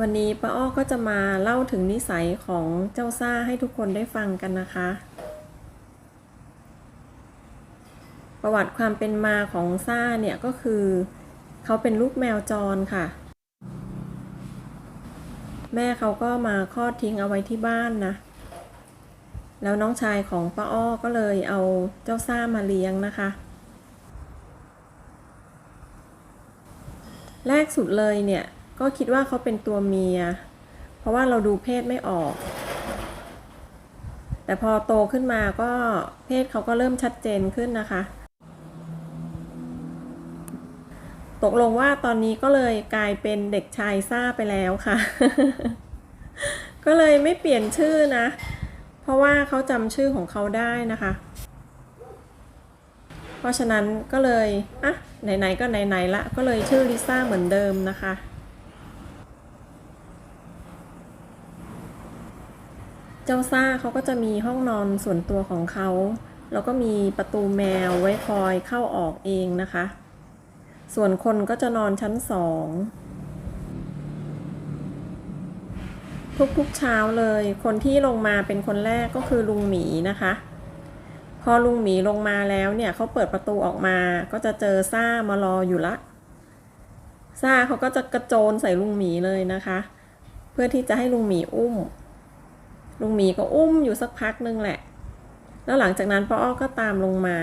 วันนี้ป้าอ้อก็จะมาเล่าถึงนิสัยของเจ้าซ่าให้ทุกคนได้ฟังกันนะคะ ประวัติความเป็นมาของซ่าเนี่ยก็คือ เขาเป็นลูกแมวจรค่ะ แม่เขาก็มาคลอดทิ้งเอาไว้ที่บ้านนะ แล้วน้องชายของป้าอ้อก็เลยเอาเจ้าซ่ามาเลี้ยงนะคะแรกสุดเลยเนี่ย ก็คิดว่าเขาเป็นตัวเมีย เพราะว่าเราดูเพศไม่ออก แต่พอโตขึ้นมาก็เพศเขาก็เริ่มชัดเจนขึ้นนะคะ ตกลงว่าตอนนี้ก็เลยกลายเป็นเด็กชายซ่าไปแล้วค่ะ ก็เลยไม่เปลี่ยนชื่อนะ เพราะว่าเขาจำชื่อของเขาได้นะคะเพราะฉะนั้นก็เลย อะ ไหน ๆ ก็ไหน ๆ ละ ก็เลยชื่อลิซ่าเหมือนเดิมนะคะ เจ้าซ่าเขาก็จะมีห้องนอนส่วนตัวของเขา แล้วก็มีประตูแมวไว้คอยเข้าออกเองนะคะ ส่วนคนก็จะนอนชั้นสองทุกๆเช้าเลย คนที่ลงมาเป็นคนแรกก็คือลุงหมีนะคะ พอลุงหมีลงมาแล้วเนี่ยเขาเปิดประตูออกมา ก็จะเจอซ่ามารออยู่ละซ่าเขาก็จะกระโจนใส่ลุงหมีเลยนะคะ เพื่อที่จะให้ลุงหมีอุ้ม ลุงหมีก็อุ้มอยู่สักพักนึงแหละ แล้วหลังจากนั้นป้าอ้อก็ตามลงมา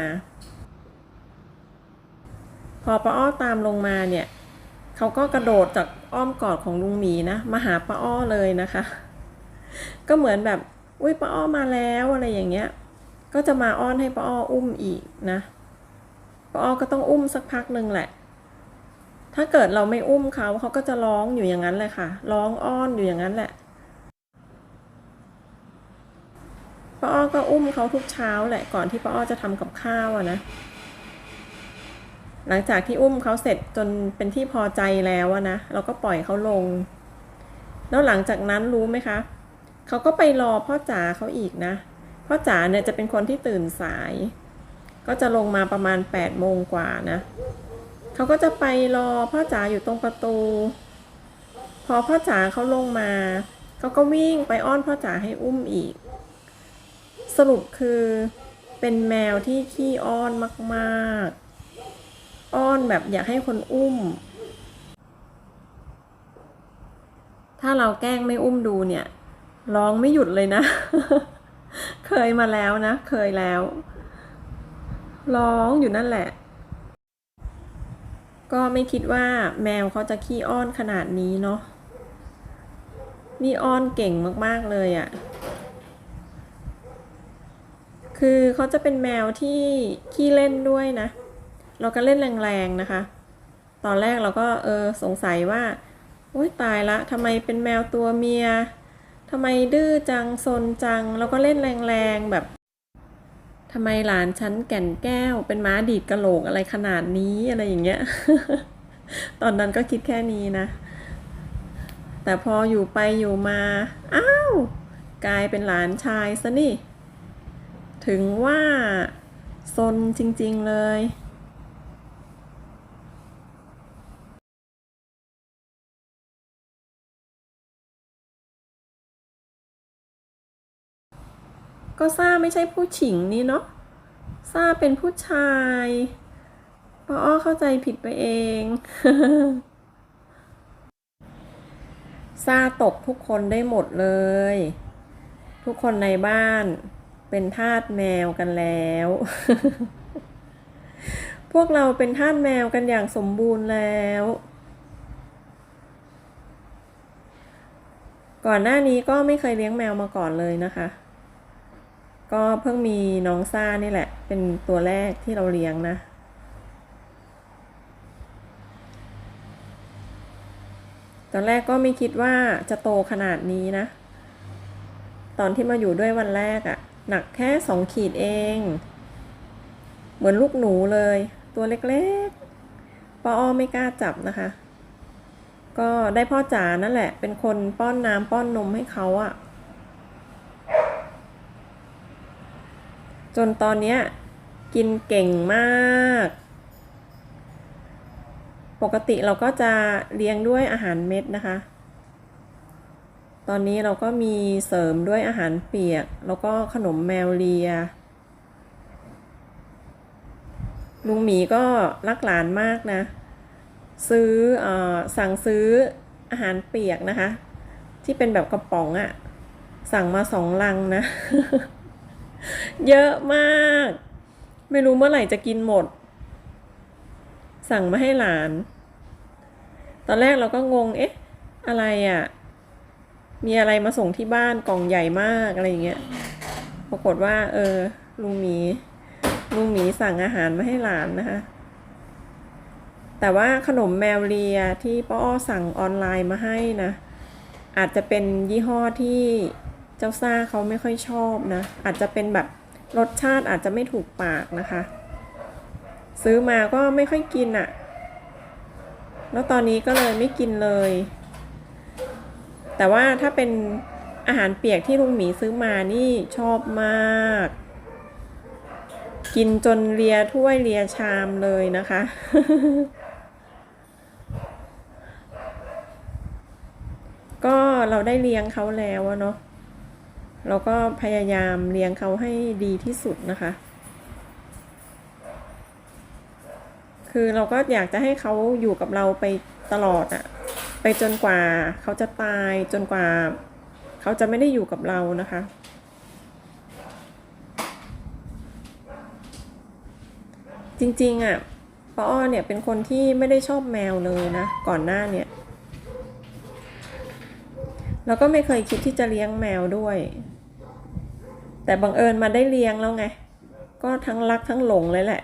พอป้าอ้อตามลงมาเนี่ยเขาก็กระโดดจากอ้อมกอดของลุงหมีนะมาหาป้าอ้อเลยนะคะ ก็เหมือนแบบอุ้ยป้าอ้อมาแล้วอะไรอย่างเงี้ย ก็จะมาอ้อนให้ป้าอ้ออุ้มอีกนะป้าอ้อก็ต้องอุ้มสักพักหนึ่งแหละ ถ้าเกิดเราไม่อุ้มเขาเขาก็จะร้องอยู่อย่างนั้นเลยค่ะ ร้องอ้อนอยู่อย่างนั้นแหละ ป้าอ้อก็อุ้มเขาทุกเช้าแหละก่อนที่ป้าอ้อจะทำกับข้าวอะนะ หลังจากที่อุ้มเขาเสร็จจนเป็นที่พอใจแล้วอะนะเราก็ปล่อยเขาลง แล้วหลังจากนั้นรู้ไหมคะเขาก็ไปรอพ่อจ๋าเขาอีกนะพ่อจ๋าเนี่ยจะเป็นคนที่ตื่นสาย ก็จะลงมาประมาณ8ปดโมงกว่านะเขาก็จะไปรอพ่อจ๋าอยู่ตรงประตู พอพ่อจ๋าเขาลงมาเขาก็วิ่งไปอ้อนพ่อจ๋าให้อุ้มอีก สรุปคือเป็นแมวที่ขี้อ้อนมากๆ อ้อนแบบอยากให้คนอุ้ม ถ้าเราแกล้งไม่อุ้มดูเนี่ย ร้องไม่หยุดเลยนะ เคยมาแล้วนะ เคยแล้ว ร้องอยู่นั่นแหละ ก็ไม่คิดว่าแมวเขาจะขี้อ้อนขนาดนี้เนาะ นี่อ้อนเก่งมากๆเลยอะ่ะ คือเขาจะเป็นแมวที่ขี้เล่นด้วยนะ เราก็เล่นแรงๆนะคะ ตอนแรกเราก็เออสงสัยว่าโอ๊ยตายละทำไมเป็นแมวตัวเมียทำไมดื้อจังซนจัง แล้วก็เล่นแรงๆแบบทำไมหลานฉันแก่นแก้ว เป็นม้าดีดกระโหลกอะไรขนาดนี้อะไรอย่างเงี้ย ตอนนั้นก็คิดแค่นี้นะ แต่พออยู่ไปอยู่มา อ้าว กลายเป็นหลานชายซะนี่ ถึงว่าซนจริง ๆ เลยก็ซ่าไม่ใช่ผู้หญิงนี่เนาะซ่าเป็นผู้ชายป้าอ้อเข้าใจผิดไปเองซ่าตกทุกคนได้หมดเลย ทุกคนในบ้าน เป็นทาสแมวกันแล้ว พวกเราเป็นทาสแมวกันอย่างสมบูรณ์แล้ว ก่อนหน้านี้ก็ไม่เคยเลี้ยงแมวมาก่อนเลยนะคะ ก็เพิ่งมีน้องซ่านี่แหละ เป็นตัวแรกที่เราเลี้ยงนะตอนแรกก็ไม่คิดว่าจะโตขนาดนี้นะ ตอนที่มาอยู่ด้วยวันแรกอะ หนักแค่สองขีดเอง เหมือนลูกหนูเลย ตัวเล็กๆป้าอ้อไม่กล้าจับนะคะ ก็ได้พ่อจ๋านั่นแหละ เป็นคนป้อนน้ำป้อนนมให้เขาอะจนตอนเนี้ยกินเก่งมาก ปกติเราก็จะเลี้ยงด้วยอาหารเม็ดนะคะ ตอนนี้เราก็มีเสริมด้วยอาหารเปียก แล้วก็ขนมแมวเลีย ลุงหมีก็รักหลานมากนะ ซื้อเออสั่งซื้ออาหารเปียกนะคะ ที่เป็นแบบกระป๋องอะสั่งมาสองลังนะ เยอะมาก ไม่รู้เมื่อไหร่จะกินหมด สั่งมาให้หลาน ตอนแรกเราก็งงเอ๊ะ อะไรอะ่ะ มีอะไรมาส่งที่บ้านกล่องใหญ่มากอะไรอย่างเงี้ย ปรากฏว่า เออ ลุงหมี ลุงหมีสั่งอาหารมาให้หลานนะคะ แต่ว่าขนมแมวเลียที่ป้าอ้อสั่งออนไลน์มาให้นะ อาจจะเป็นยี่ห้อที่เจ้าซ่าเขาไม่ค่อยชอบนะ อาจจะเป็นแบบรสชาติอาจจะไม่ถูกปากนะคะ ซื้อมาก็ไม่ค่อยกินอะ่ะ แล้วตอนนี้ก็เลยไม่กินเลย แต่ว่าถ้าเป็นอาหารเปียกที่ลุงหมีซื้อมานี่ชอบมาก กินจนเลียถ้วยเลียชามเลยนะคะ ก็เราได้เลี้ยงเขาแล้วเนาะเราก็พยายามเลี้ยงเขาให้ดีที่สุดนะคะ คือเราก็อยากจะให้เขาอยู่กับเราไปตลอดอะ ไปจนกว่าเขาจะตายจนกว่า เขาจะไม่ได้อยู่กับเรานะคะ จริงๆอะป้าอ้อเนี่ยเป็นคนที่ไม่ได้ชอบแมวเลยนะ ก่อนหน้าเนี่ย แล้วก็ไม่เคยคิดที่จะเลี้ยงแมวด้วย แต่บังเอิญมาได้เลี้ยงแล้วไง ก็ทั้งรักทั้งหลงเลยแหละ